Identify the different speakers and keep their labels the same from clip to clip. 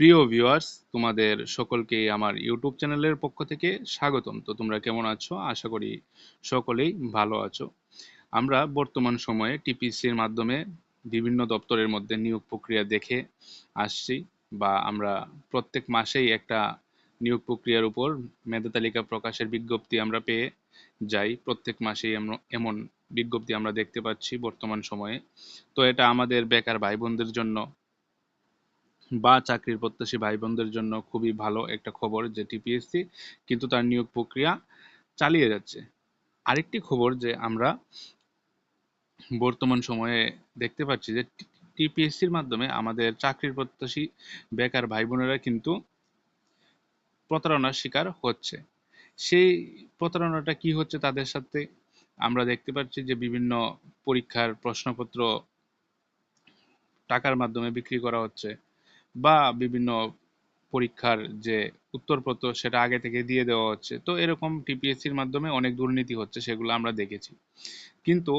Speaker 1: প্রিয় ভিউয়ার্স তোমাদের সকলকে আমার ইউটিউব চ্যানেলের পক্ষ থেকে স্বাগতম। তো তোমরা কেমন আছো? আশা করি সকলেই ভালো আছো। আমরা বর্তমান সময়ে টিপিসির মাধ্যমে বিভিন্ন দপ্তরের মধ্যে নিয়োগ প্রক্রিয়া দেখে আসছি বা আমরা প্রত্যেক মাসেই একটা নিয়োগ প্রক্রিয়ার উপর মেধা তালিকা প্রকাশের বিজ্ঞপ্তি আমরা পেয়ে যাই। প্রত্যেক মাসেই এমন বিজ্ঞপ্তি আমরা দেখতে পাচ্ছি বর্তমান সময়ে। তো এটা আমাদের বেকার ভাই বোনদের জন্য বা চাকরির প্রত্যাশী ভাই বোনদের জন্য খুবই ভালো একটা খবর যে টিপিএসসি কিন্তু তার নিয়োগ প্রক্রিয়া চালিয়ে যাচ্ছে। আরেকটি খবর যে আমরা বর্তমান সময়ে দেখতে পাচ্ছি যে টিপিএসসির মাধ্যমে আমাদের চাকরির প্রত্যাশী বেকার ভাই বোনেরা কিন্তু প্রতারণার শিকার হচ্ছে। সেই প্রতারণাটা কি হচ্ছে তাদের সাথে আমরা দেখতে পাচ্ছি যে বিভিন্ন পরীক্ষার প্রশ্নপত্র টাকার মাধ্যমে বিক্রি করা হচ্ছে। বা বিভিন্ন পরীক্ষার যে উত্তরপত্র সেটা আগে থেকে দিয়ে দেওয়া হচ্ছে। তো এরকম টিপিএসসির মাধ্যমে অনেক দুর্নীতি হচ্ছে সেগুলো আমরা দেখেছি। কিন্তু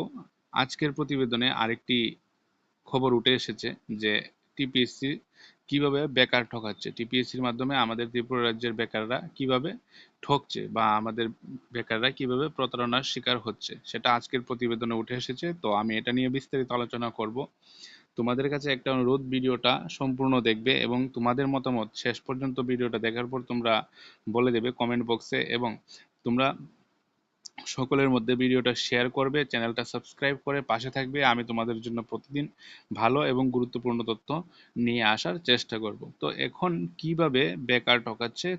Speaker 1: আজকের প্রতিবেদনে আরেকটি খবর উঠে এসেছে যে টিপিএসসি কীভাবে বেকার ঠকাচ্ছে। টিপিএসসির মাধ্যমে আমাদের ত্রিপুরা রাজ্যের বেকাররা কীভাবে ঠকছে বা আমাদের বেকাররা কীভাবে প্রতারণার শিকার হচ্ছে, সেটা আজকের প্রতিবেদনে উঠে এসেছে। তো আমি এটা নিয়ে বিস্তারিত আলোচনা করব। তোমাদের কাছে একটা অনুরোধ, ভিডিওটা সম্পূর্ণ দেখবে এবং তোমাদের মতামত শেষ পর্যন্ত ভিডিওটা দেখার পর তোমরা বলে দেবে কমেন্ট বক্সে এবং তোমরা সকলের মধ্যে ভিডিওটা শেয়ার করবে চ্যানেলটা সাবস্ক্রাইব করে পাশে থাকবে। আমি তোমাদের জন্য প্রতিদিন ভালো এবং গুরুত্বপূর্ণ তথ্য নিয়ে আসার চেষ্টা করব। তো এখন কীভাবে বেকার ঠকাচ্ছে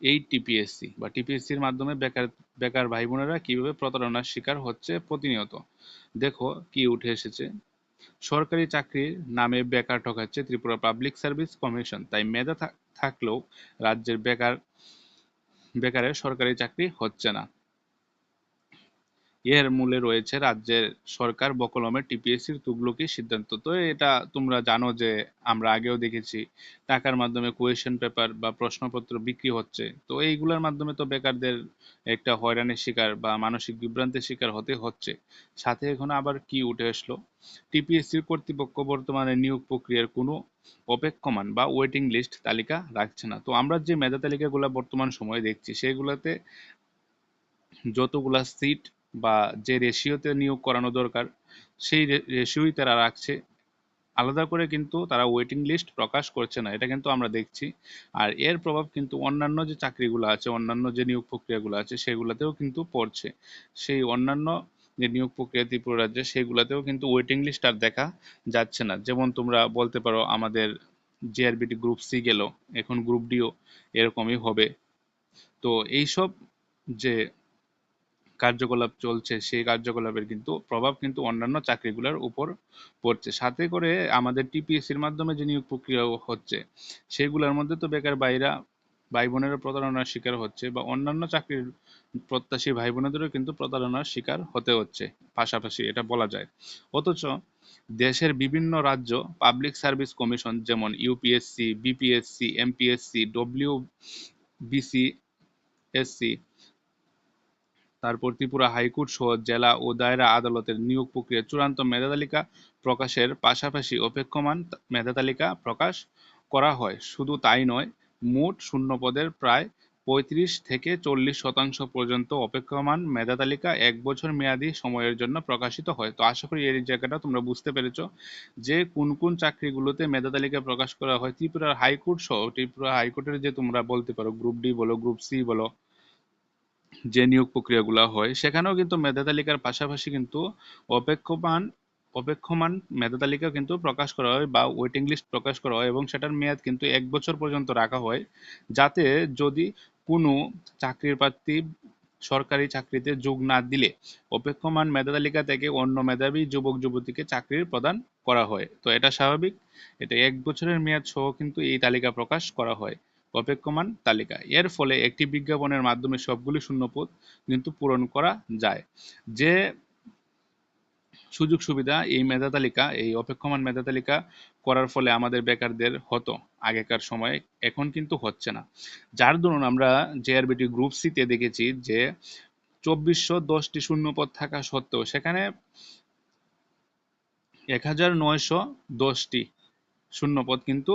Speaker 1: এই টিপিএসসি বা টিপিএসসির মাধ্যমে বেকার বেকার ভাই বোনেরা কীভাবে প্রতারণার শিকার হচ্ছে প্রতিনিয়ত? দেখো কি উঠে এসেছে। সরকারি চাকরির নামে বেকার ঠকাচ্ছে ত্রিপুরা পাবলিক সার্ভিস কমিশন। তাই মেধা থাকলেও রাজ্যের বেকার, বেকারের সরকারি চাকরি হচ্ছে না। এর মূলে রয়েছে রাজ্যের সরকার বকলমের টিপিএসসির তুগলকি সিদ্ধান্ত। তো এটা তোমরা জানো যে আমরা আগেও দেখেছি, টাকার মাধ্যমে কোয়েশন পেপার বা প্রশ্নপত্র বিক্রি হচ্ছে। তো এইগুলোর মাধ্যমে তো বেকারদের একটা হয়রানির শিকার বা মানসিক বিভ্রান্তির শিকার হতে হচ্ছে। সাথে এখন আবার কি উঠে আসলো? টিপিএসসির কর্তৃপক্ষ বর্তমানে নিয়োগ প্রক্রিয়ার কোনো অপেক্ষমান বা ওয়েটিং লিস্ট তালিকা রাখছে না। তো আমরা যে মেধা তালিকাগুলো বর্তমান সময়ে দেখছি, সেগুলোতে যতগুলা সিট বা যে রেশিওতে নিয়োগ করানো দরকার, সেই রেশিওই তারা রাখছে। আলাদা করে কিন্তু তারা ওয়েটিং লিস্ট প্রকাশ করছে না, এটা কিন্তু আমরা দেখছি। আর এর প্রভাব কিন্তু অন্যান্য যে চাকরিগুলো আছে, অন্যান্য যে নিয়োগ প্রক্রিয়াগুলো আছে, সেগুলোতেও কিন্তু পড়ছে। সেই অন্যান্য যে নিয়োগ প্রক্রিয়া ত্রিপুরা রাজ্যে, সেগুলোতেও কিন্তু ওয়েটিং লিস্ট আর দেখা যাচ্ছে না। যেমন তোমরা বলতে পারো, আমাদের জিআরবিটি গ্রুপ সি গেল, এখন গ্রুপ ডিও এরকমই হবে। তো এইসব যে কার্যকলাপ চলছে, সেই কার্যকলাপের কিন্তু প্রভাব কিন্তু অন্যান্য চাকরিগুলোর উপর পড়ছে। সাথে করে আমাদের টিপিএসসির মাধ্যমে যে নিয়োগ প্রক্রিয়া হচ্ছে, সেগুলোর মধ্যে তো বেকার বাইরা ভাই বোনেরা প্রতারণার শিকার হচ্ছে বা অন্যান্য চাকরির প্রত্যাশী ভাই বোনেদেরও কিন্তু প্রতারণার শিকার হতে হচ্ছে, পাশাপাশি এটা বলা যায়। অথচ দেশের বিভিন্ন রাজ্য পাবলিক সার্ভিস কমিশন যেমন UPSC BPSC MPSC W BC SC তারপর ত্রিপুরা হাইকোর্ট সহ জেলা ও দায়রা আদালতের নিয়োগ প্রক্রিয়া চূড়ান্ত মেধা তালিকা প্রকাশের পাশাপাশি অপেক্ষমান মেধা তালিকা প্রকাশ করা হয়। শুধু তাই নয়, মোট শূন্য পদের প্রায় পঁয়ত্রিশ থেকে চল্লিশ শতাংশ পর্যন্ত অপেক্ষমান মেধা তালিকা এক বছর মেয়াদী সময়ের জন্য প্রকাশিত হয়। তো আশা করি এই জায়গাটা তোমরা বুঝতে পেরেছ যে কোন কোন চাকরিগুলোতে মেধা তালিকা প্রকাশ করা হয়। ত্রিপুরার হাইকোর্ট সহ ত্রিপুরা হাইকোর্টের যে তোমরা বলতে পারো, গ্রুপ ডি বলো, গ্রুপ সি বলো যে নিয়োগ প্রক্রিয়াগুলো হয়, সেখানেও কিন্তু মেধা তালিকার পাশাপাশি কিন্তু অপেক্ষমান অপেক্ষমান মেধা তালিকা কিন্তু প্রকাশ করা হয় বা ওয়েটিং লিস্ট প্রকাশ করা হয় এবং সেটার মেয়াদ কিন্তু এক বছর পর্যন্ত রাখা হয়। যাতে যদি কোনো চাকরির প্রার্থী সরকারি চাকরিতে যোগ না দিলে, অপেক্ষমান মেধা তালিকা থেকে অন্য মেধাবী যুবক যুবতীকে চাকরির প্রদান করা হয়। তো এটা স্বাভাবিক। এটা এক বছরের মেয়াদ সহ কিন্তু এই তালিকা প্রকাশ করা হয়। অপেক্ষমান তালিকা। এর ফলে একটি বিজ্ঞাপনের মাধ্যমে সবগুলি শূন্যপদ কিন্তু পূরণ করা যায়। যে সুযোগ সুবিধা এই মেধা তালিকা, এই অপেক্ষমান মেধা তালিকা করার ফলে আমাদের বেকারদের হতো আগেকার সময়ে, এখন কিন্তু হচ্ছে না। যার দরুন আমরা জেআরবিটি গ্রুপ সিতে দেখেছি যে চব্বিশশো দশটি শূন্যপদ থাকা সত্ত্বেও সেখানে এক হাজার নয়শো দশটি শূন্যপদ কিন্তু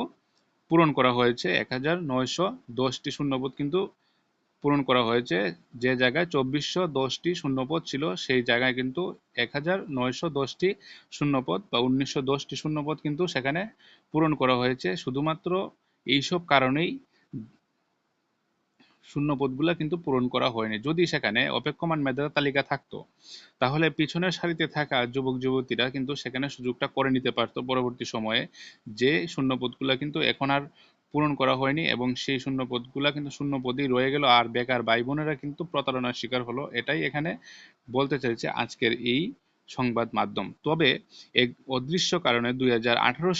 Speaker 1: পূরণ করা হয়েছে এক হাজার নয়শো দশটি শূন্যপদ, কিন্তু পূরণ করা হয়েছে যে জায়গায় চব্বিশশো দশটি শূন্যপদ ছিল, সেই জায়গায় কিন্তু এক হাজার নয়শো দশটি শূন্যপদ বা উনিশশো দশটি শূন্যপদ কিন্তু সেখানে পূরণ করা হয়েছে। শুধুমাত্র এইসব কারণেই শূন্য পদগুলো কিন্তু পূরণ করা হয়নি। যদি সেখানে অপেক্ষমান মেধার তালিকা থাকতো, তাহলে পিছনের সারিতে থাকা যুবক যুবতীরা কিন্তু সেখানে সুযোগটা করে নিতে পারতো পরবর্তী সময়ে যে শূন্য পদগুলো কিন্তু এখন আর পূরণ করা হয়নি এবং সেই শূন্য পদগুলো কিন্তু শূন্য পদই রয়ে গেল। আর বেকার ভাই বোনেরা কিন্তু প্রতারণার শিকার হলো। এটাই এখানে বলতে চাইছে আজকের এই সংবাদ মাধ্যম। তবে এক অদৃশ্য কারণে দুই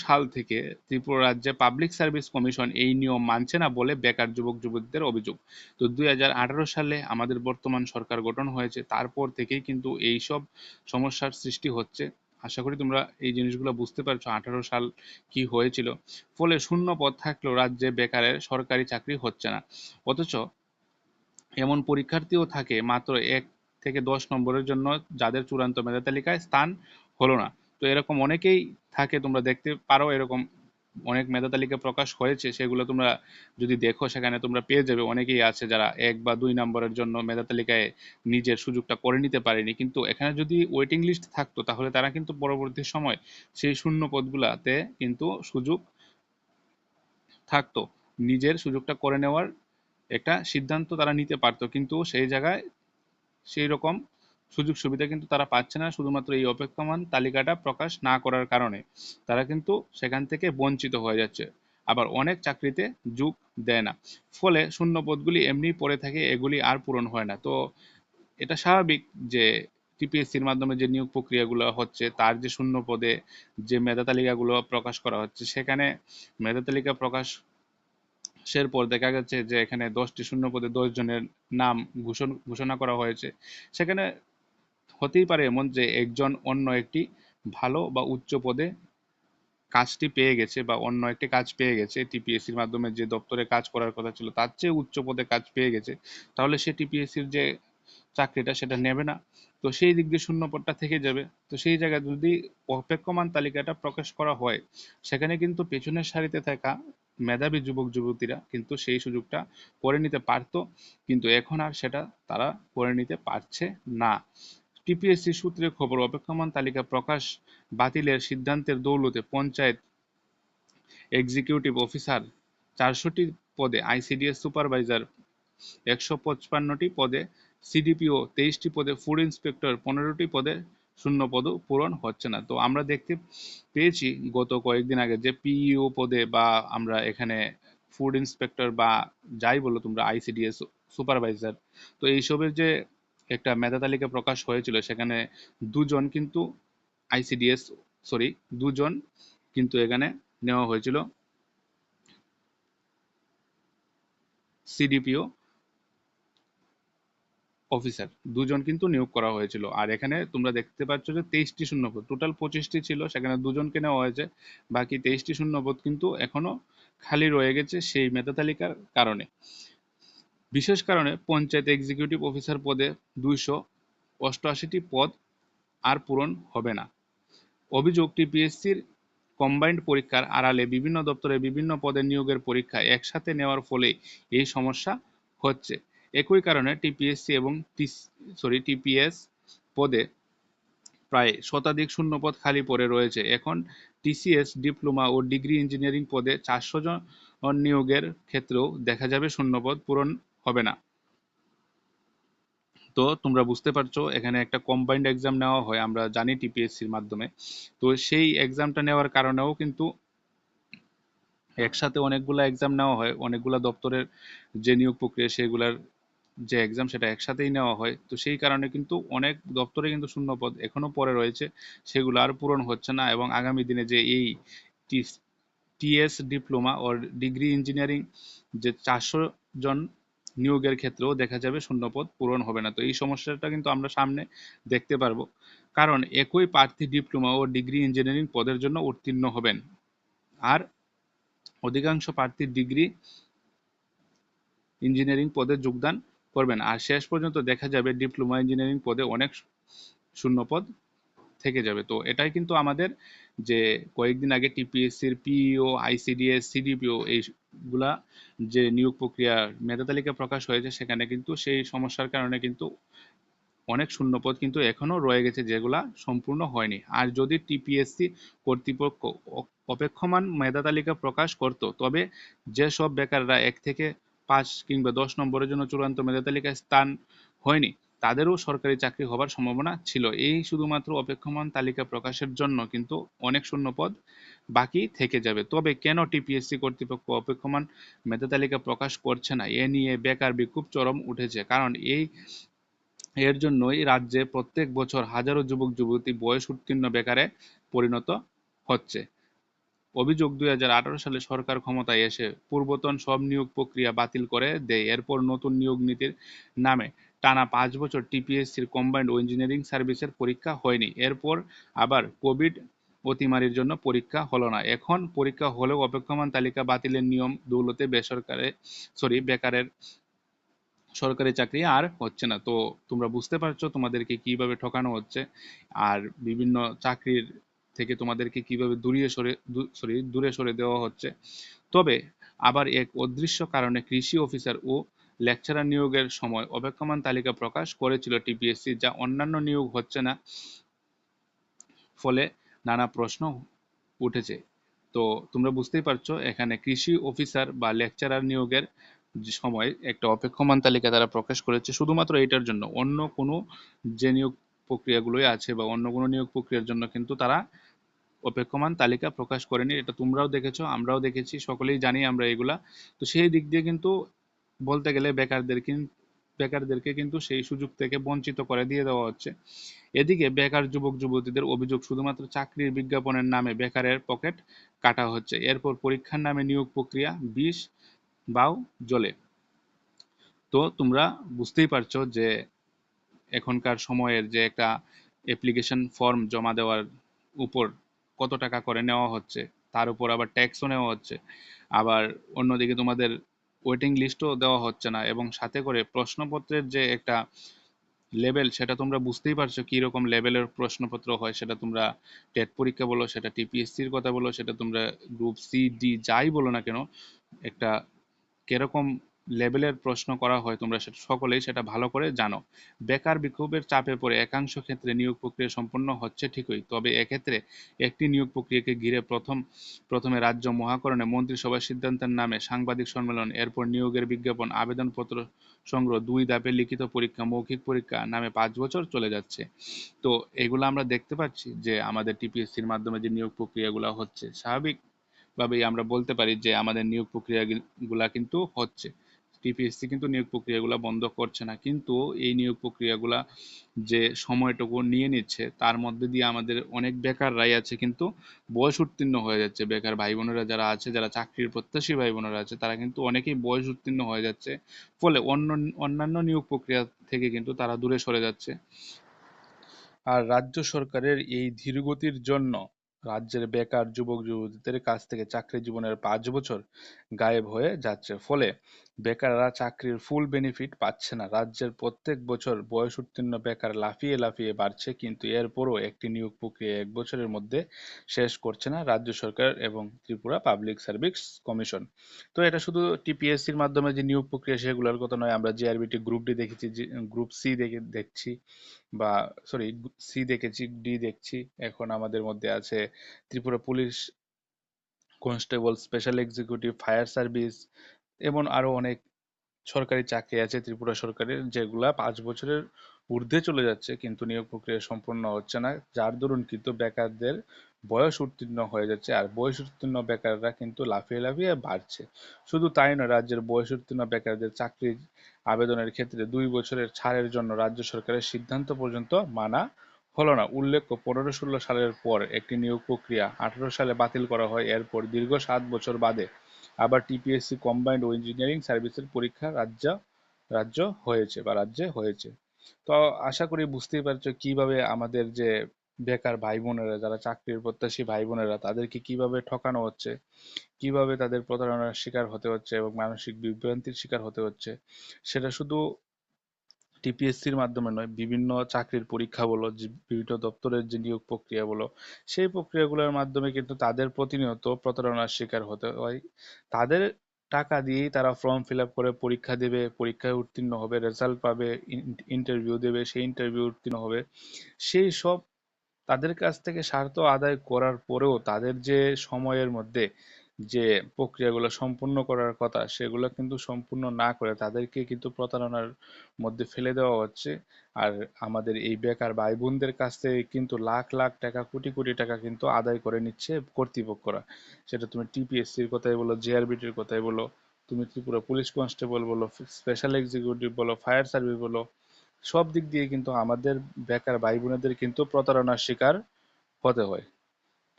Speaker 1: সাল থেকে ত্রিপুরা রাজ্যে পাবলিক সার্ভিস কমিশন এই নিয়ম মানছে না বলে বেকার যুবক যুবতীদের অভিযোগ। তো দুই সালে আমাদের বর্তমান সরকার গঠন হয়েছে, তারপর থেকেই কিন্তু এই সব সমস্যার সৃষ্টি হচ্ছে। আশা করি তোমরা এই জিনিসগুলো বুঝতে পারছ, আঠারো সাল কি হয়েছিল। ফলে শূন্য পদ থাকলেও রাজ্যে বেকারের সরকারি চাকরি হচ্ছে না। অথচ এমন পরীক্ষার্থীও থাকে মাত্র এক থেকে দশ নম্বরের জন্য যাদের চূড়ান্ত মেধা তালিকায় স্থান হলো না। তো এরকম অনেকেই থাকে, তোমরা দেখতে পারো এরকম অনেক মেধা তালিকা প্রকাশ হয়েছে, সেগুলো তোমরা যদি দেখো সেখানে তোমরা পেয়ে যাবে। অনেকেই আছে যারা এক বা দুই নম্বরের জন্য মেধা তালিকায় নিজের সুযোগটা করে নিতে পারেনি। কিন্তু এখানে যদি ওয়েটিং লিস্ট থাকতো, তাহলে তারা কিন্তু পরবর্তী সময় সেই শূন্য পদগুলাতে কিন্তু সুযোগ থাকতো। নিজের সুযোগটা করে নেওয়ার একটা সিদ্ধান্ত তারা নিতে পারতো। কিন্তু সেই জায়গায় সেই রকম সুযোগ সুবিধা কিন্তু তারা পাচ্ছে না। শুধুমাত্র এই অপেক্ষমান তালিকাটা প্রকাশ না করার কারণে তারা কিন্তু সেখান থেকে বঞ্চিত হয়ে যাচ্ছে। আবার অনেক চাকরিতে যোগ দেয় না। ফলে শূন্য পদগুলি এমনি পড়ে থাকে, এগুলি আর পূরণ হয় না। তো এটা স্বাভাবিক যে টিপিএসসির মাধ্যমে যে নিয়োগ প্রক্রিয়াগুলো হচ্ছে, তার যে শূন্য পদে যে মেধা তালিকাগুলো প্রকাশ করা হচ্ছে, সেখানে মেধা তালিকা প্রকাশ সের পর দেখা গেছে যে এখানে দশটি শূন্য পদে দশ জনের নাম ঘোষণা করা হয়েছে। সেখানে হতেই পারে এমন যে একজন অন্য একটি ভালো বা উচ্চ পদে কাজটি পেয়ে গেছে বা অন্য একটি কাজ পেয়ে গেছে। টিপিএসসির মাধ্যমে যে দপ্তরে কাজ করার কথা ছিল, তার চেয়ে উচ্চ পদে কাজ পেয়ে গেছে। তাহলে সে টিপিএসসির যে চাকরিটা, সেটা নেবে না। তো সেই দিক দিয়ে শূন্য পদটা থেকে যাবে। তো সেই জায়গায় যদি অপেক্ষমান তালিকাটা প্রকাশ করা হয়, সেখানে কিন্তু পেছনের সারিতে থাকা মেধাবী যুবক, যুবতীরা কিন্তু সেই সুযোগটা করে নিতে পারতো, কিন্তু এখন আর সেটা তারা করে নিতে পারছে না। টিপিএসসি সূত্রে খবর, অপেক্ষমান তালিকা প্রকাশ বাতিলের সিদ্ধান্তের দৌলতে পঞ্চায়েত এক্সিকিউটিভ অফিসার চারশোটি পদে আইসিডিএস সুপারভাইজার একশো পঁচপান্নটি পদে সিডিপিও তেইশটি পদে ফুড ইন্সপেক্টর পনেরোটি পদে শূন্য পদও পূরণ হচ্ছে না। তো আমরা দেখতে পেয়েছি গত কয়েকদিন আগে যে পিইও পদে বা আমরা এখানে ফুড ইন্সপেক্টর বা যাই বলো তোমরা আইসিডিএস সুপারভাইজার তো এইসবের যে একটা মেধা তালিকা প্রকাশ হয়েছিল, সেখানে দুজন কিন্তু আইসিডিএস সরি দুজন কিন্তু এখানে নেওয়া হয়েছিল। সিডিপিও অফিসার দুজন কিন্তু নিয়োগ করা হয়েছিল। আর এখানে তোমরা দেখতে পাচ্ছ যে তেইশটি শূন্যপদ টোটাল পঁচিশটি ছিল, সেখানে দুজনকে নেওয়া হয়েছে। বাকি তেইশটি শূন্যপদ কিন্তু এখনও খালি রয়ে গেছে সেই মেধা তালিকার কারণে। বিশেষ কারণে পঞ্চায়েত এক্সিকিউটিভ অফিসার পদে দুইশো অষ্টআশিটি পদ আর পূরণ হবে না। অভিযোগ টিপিএসসির কম্বাইন্ড পরীক্ষার আড়ালে বিভিন্ন দপ্তরে বিভিন্ন পদে নিয়োগের পরীক্ষা একসাথে নেওয়ার ফলে এই সমস্যা হচ্ছে। একই কারণে টিপিএসসি এবং সরি টিপিএস পদে প্রায় শতাধিক শূন্যপদ খালি পড়ে রয়েছে। এখন টিসিএস, ডিপ্লোমা ও ডিগ্রি ইঞ্জিনিয়ারিং পদে চারশো জন নিয়োগের ক্ষেত্রেও দেখা যাবে শূন্যপদ পূরণ হবে না। তো তোমরা বুঝতে পারছ, এখানে একটা কম্বাইন্ড এক্সাম নেওয়া হয়, আমরা জানি টিপিএসসির মাধ্যমে। তো সেই এক্সামটা নেওয়ার কারণেও কিন্তু একসাথে অনেকগুলো এক্সাম নেওয়া হয়, অনেকগুলো দপ্তরের যে নিয়োগ প্রক্রিয়া, সেগুলার যে এক্সাম সেটা একসাথেই নেওয়া হয়, তো সেই কারণে কিন্তু অনেক দপ্তরে কিন্তু শূন্যপদ এখনও পরে রয়েছে, সেগুলো আর পূরণ হচ্ছে না এবং আগামী দিনে যে এই টিএস ডিপ্লোমা ও ডিগ্রি ইঞ্জিনিয়ারিং যে চারশো জন নিয়োগের ক্ষেত্রেও দেখা যাবে শূন্যপদ পূরণ হবে না। তো এই সমস্যাটা কিন্তু আমরা সামনে দেখতে পারব। কারণ একই প্রার্থী ডিপ্লোমা ও ডিগ্রি ইঞ্জিনিয়ারিং পদের জন্য উত্তীর্ণ হবেন। আর অধিকাংশ প্রার্থীর ডিগ্রি ইঞ্জিনিয়ারিং পদে যোগদান করবেন। আর শেষ পর্যন্ত দেখা যাবে ডিপ্লোমা ইঞ্জিনিয়ারিং পদে অনেক শূন্যপদ থেকে যাবে। তো এটাই কিন্তু আমাদের যে কয়েকদিন আগে টিপিএসসির পিইও, আইসিডিএস, সিডিপিও এইগুলা যে নিয়োগ প্রক্রিয়া মেধা তালিকা প্রকাশ হয়েছে, সেখানে কিন্তু সেই সমস্যার কারণে কিন্তু অনেক শূন্যপদ কিন্তু এখনও রয়ে গেছে যেগুলা সম্পূর্ণ হয়নি। আর যদি টিপিএসসি কর্তৃপক্ষ অপেক্ষমান মেধা তালিকা প্রকাশ করত, তবে যেসব বেকাররা এক থেকে পাঁচ কিংবা দশ নম্বরের জন্য চূড়ান্ত মেধা তালিকায় স্থান হয়নি। তাদেরও সরকারি চাকরি হবার সম্ভাবনা ছিল। এই শুধুমাত্র অপেক্ষমান তালিকা প্রকাশের জন্য কিন্তু অনেক শূন্য পদ বাকি থেকে যাবে। তবে কেন টিপিএসসি কর্তৃপক্ষ অপেক্ষমান মেধা তালিকা প্রকাশ করছে না, এ নিয়ে বেকার বিক্ষোভ চরম উঠেছে। কারণ এই, এর জন্যই রাজ্যে প্রত্যেক বছর হাজারো যুবক যুবতী বয়স উত্তীর্ণ বেকারে পরিণত হচ্ছে। অভিযোগ দুই সালে সরকার ক্ষমতায় এসে পূর্বতন সব নিয়োগ প্রক্রিয়া বাতিল করে দেয়। এরপর নতুন নিয়োগ নীতির নামে টানা পাঁচ বছর টিপিএসসির কম্বাইন্ড ইঞ্জিনিয়ারিং সার্ভিসের পরীক্ষা হয়নি। এরপর আবার কোভিড অতিমারির জন্য পরীক্ষা হলো না। এখন পরীক্ষা হলেও অপেক্ষমান তালিকা বাতিলের নিয়ম দৌলতে বেসরকারি সরি বেকারের সরকারি চাকরি আর হচ্ছে না। তো তোমরা বুঝতে পারছ তোমাদেরকে কীভাবে ঠকানো হচ্ছে। আর বিভিন্ন চাকরির থেকে তোমাদেরকে কীভাবে দূরিয়ে সরে সরি দূরে সরে দেওয়া হচ্ছে। তবে আবার এক অদৃশ্য কারণে কৃষি অফিসার ও লেকচারার নিয়োগের সময় অপেক্ষমান তালিকা প্রকাশ করেছিল টিপিএসসি, যা অন্যান্য নিয়োগ হচ্ছে না। ফলে নানা প্রশ্ন উঠেছে। তো তোমরা বুঝতেই পারছ, এখানে কৃষি অফিসার বা লেকচারার নিয়োগের সময় একটা অপেক্ষমান তালিকা তারা প্রকাশ করেছে। শুধুমাত্র এটার জন্য, অন্য কোনো যে নিয়োগ প্রক্রিয়াগুলোই আছে বা অন্য কোনো নিয়োগ প্রক্রিয়ার জন্য কিন্তু তারা অপেক্ষমান তালিকা প্রকাশ করেনি। এটা তোমরাও দেখেছ, আমরাও দেখেছি, সকলেই জানি আমরা এগুলা। তো সেই দিক দিয়ে কিন্তু বলতে গেলে বেকারদের কিন্তু বেকারদেরকে কিন্তু সেই সুযোগ থেকে বঞ্চিত করে দিয়ে দেওয়া হচ্ছে। এদিকে বেকার যুবক যুবতীদের অভিযোগ শুধুমাত্র চাকরির বিজ্ঞাপনের নামে বেকারের পকেট কাটা হচ্ছে। এরপর পরীক্ষার নামে নিয়োগ প্রক্রিয়া বিষ বাও জলে। তো তোমরা বুঝতেই পারছ যে এখনকার সময়ের যে একটা অ্যাপ্লিকেশন ফর্ম জমা দেওয়ার উপর কত টাকা করে নেওয়া হচ্ছে, তার উপর আবার ট্যাক্সও নেওয়া হচ্ছে, আবার অন্যদিকে তোমাদের ওয়েটিং লিস্টও দেওয়া হচ্ছে না, এবং সাথে করে প্রশ্নপত্রের যে একটা লেভেল সেটা তোমরা বুঝতেই পারছ কীরকম লেভেলের প্রশ্নপত্র হয়, সেটা তোমরা টেট পরীক্ষা বলো, সেটা টিপিএসসির কথা বলো, সেটা তোমরা গ্রুপ সি ডি যাই বলো না কেন, একটা কীরকম লেভেলের প্রশ্ন করা হয় তোমরা সেটা সকলেই সেটা ভালো করে জানো। বেকার বিক্ষোভের চাপে পড়ে একাংশ ক্ষেত্রে নিয়োগ প্রক্রিয়া সম্পন্ন হচ্ছে ঠিকই, তবে এক্ষেত্রে একটি নিয়োগ প্রক্রিয়াকে ঘিরে প্রথম, প্রথমে রাজ্য মহাকরণে মন্ত্রিসভার সিদ্ধান্তের নামে সাংবাদিক সম্মেলন, এরপর নিয়োগের বিজ্ঞাপন, আবেদনপত্র সংগ্রহ, দুই ধাপে লিখিত পরীক্ষা, মৌখিক পরীক্ষা নামে পাঁচ বছর চলে যাচ্ছে। তো এগুলো আমরা দেখতে পাচ্ছি যে আমাদের টিপিএসসির মাধ্যমে যে নিয়োগ প্রক্রিয়াগুলো হচ্ছে স্বাভাবিক ভাবেই আমরা বলতে পারি যে আমাদের নিয়োগ প্রক্রিয়াগুলা কিন্তু হচ্ছে। টিপিএসসি কিন্তু নিয়োগ প্রক্রিয়াগুলো বন্ধ করছে না। কিন্তু এই নিয়োগ প্রক্রিয়াগুলা যে সময়টুকু নিয়ে নিচ্ছে, তার মধ্যে দিয়ে আমাদের অনেক বেকাররাই আছে, কিন্তু বয়স উত্তীর্ণ হয়ে যাচ্ছে। বেকার ভাই বোনেরা যারা আছে, যারা চাকরির প্রত্যাশী ভাই বোনেরা আছে, তারা কিন্তু অনেকেই বয়স উত্তীর্ণ হয়ে যাচ্ছে। ফলে অন্য, অন্যান্য নিয়োগ প্রক্রিয়া থেকে কিন্তু তারা দূরে সরে যাচ্ছে। আর রাজ্য সরকারের এই ধীরগতির জন্য রাজ্যের বেকার যুবক যুবতীদের কাছ থেকে চাকরি জীবনের পাঁচ বছর গায়েব হয়ে যাচ্ছে। ফলে বেকাররা চাকরির ফুল বেনিফিট পাচ্ছে না। রাজ্যের প্রত্যেক বছর বয়স উত্তীর্ণ বেকার লাফিয়ে লাফিয়ে বাড়ছে, কিন্তু এরপরও একটি নিয়োগ প্রক্রিয়া এক বছরের মধ্যে শেষ করছে না রাজ্য সরকার এবং ত্রিপুরা পাবলিক সার্ভিস কমিশন তো এটা শুধু টিপিএসসির মাধ্যমে যে নিয়োগ প্রক্রিয়া, সেগুলোর কথা নয়, আমরা জিআরবিটি গ্রুপ ডি দেখেছি গ্রুপ সি দেখে, দেখছি বা সরি সি দেখেছি ডি দেখছি। এখন আমাদের মধ্যে আছে Tripura police constable special executive fire service এমন আরও অনেক সরকারি চাকরি আছে, ত্রিপুরা সরকারের, যেগুলা পাঁচ বছরের ঊর্ধ্বে চলে যাচ্ছে, কিন্তু নিয়োগ প্রক্রিয়া সম্পূর্ণ হচ্ছে না। যার দরুন কিন্তু বেকারদের বয়স উত্তীর্ণ হয়ে যাচ্ছে, আর বয়স উত্তীর্ণ বেকাররা কিন্তু লাফিয়ে লাফিয়ে বাড়ছে। শুধু তাই নয়, রাজ্যের বয়স উত্তীর্ণ বেকারদের চাকরির আবেদনের ক্ষেত্রে দুই বছরের ছাড়ের জন্য রাজ্য সরকারের সিদ্ধান্ত পর্যন্ত মানা হলো না। উল্লেখ্য, পনেরো ষোলো সালের পর একটি নিয়োগ প্রক্রিয়া আঠারো সালে বাতিল করা হয়। এরপর দীর্ঘ সাত বছর বাদে আবার টিপিএসসি কম্বাইন্ড ও ইঞ্জিনিয়ারিং সার্ভিসের পরীক্ষা রাজ্য রাজ্য হয়েছে বা রাজ্যে হয়েছে। তো আশা করি বুঝতেই পারছ কীভাবে আমাদের যে বেকার ভাই বোনেরা যারা চাকরির প্রত্যাশী ভাই বোনেরা তাদেরকে কীভাবে ঠকানো হচ্ছে, কীভাবে তাদের প্রতারণার শিকার হতে হচ্ছে এবং মানসিক বিভ্রান্তির শিকার হতে হচ্ছে, সেটা শুধু টিপিএসসির মাধ্যমে নয়, বিভিন্ন চাকরির পরীক্ষা বলো বিভিন্ন দপ্তরের যে নিয়োগ প্রক্রিয়া বলো, সেই প্রক্রিয়াগুলোর মাধ্যমে কিন্তু তাদের প্রতিনিয়ত প্রতারণার শিকার হতে হয়। তাদের টাকা দিয়েই তারা ফর্ম ফিল আপ করে পরীক্ষা দেবে, পরীক্ষায় উত্তীর্ণ হবে, রেজাল্ট পাবে ইন্টারভিউ দেবে, সেই ইন্টারভিউ উত্তীর্ণ হবে। সেই সব তাদের কাছ থেকে স্বার্থ আদায় করার পরেও তাদের যে সময়ের মধ্যে যে প্রক্রিয়াগুলো সম্পূর্ণ করার কথা, সেগুলো কিন্তু সম্পূর্ণ না করে তাদেরকে কিন্তু প্রতারণার মধ্যে ফেলে দেওয়া হচ্ছে। আর আমাদের এই বেকার ভাই বোনদের কাছ থেকে কিন্তু লাখ লাখ টাকা, কোটি কোটি টাকা কিন্তু আদায় করে নিচ্ছে কর্তৃপক্ষরা। সেটা তুমি টিপিএসসির কথাই বলো জেআরবিটির কথাই বলো, তুমি ত্রিপুরা পুলিশ কনস্টেবল বলো, স্পেশাল এক্সিকিউটিভ বলো, ফায়ার সার্ভিস বলো, সব দিক দিয়ে কিন্তু আমাদের বেকার ভাই বোনেদের কিন্তু প্রতারণার শিকার হতে হয়।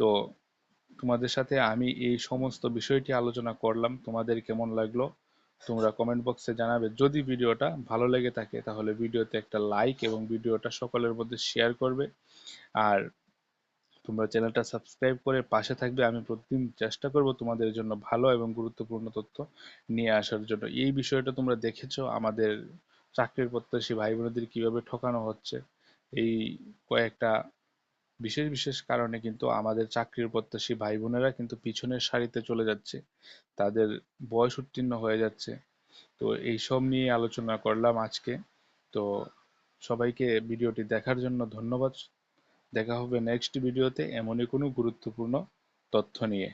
Speaker 1: তো তোমাদের সাথে আমি এই সমস্ত বিষয়টি আলোচনা করলাম। তোমাদের কেমন লাগল? তোমরা কমেন্ট বক্সে জানাবে। যদি ভিডিওটা ভালো লেগে থাকে, তাহলে ভিডিওতে একটা লাইক এবং ভিডিওটা সকলের মধ্যে শেয়ার করবে। আর তোমরা চ্যানেলটা সাবস্ক্রাইব করে পাশে থাকবে। আমি প্রতিদিন চেষ্টা করব তোমাদের জন্য ভালো এবং গুরুত্বপূর্ণ তথ্য নিয়ে আসার জন্য। এই বিষয়টা তোমরা দেখেছ, আমাদের চাকরির প্রত্যাশী ভাই বোনদের কীভাবে ঠকানো হচ্ছে। এই কয়েকটা বিশেষ বিশেষ কারণে কিন্তু আমাদের চাকরির প্রত্যাশী ভাই বোনেরা কিন্তু পিছনের সারিতে চলে যাচ্ছে। তাদের বয়স উত্তীর্ণ হয়ে যাচ্ছে। তো এইসব নিয়ে আলোচনা করলাম আজকে। তো সবাইকে ভিডিওটি দেখার জন্য ধন্যবাদ। দেখা হবে নেক্সট ভিডিওতে এমনই কোনো গুরুত্বপূর্ণ তথ্য নিয়ে।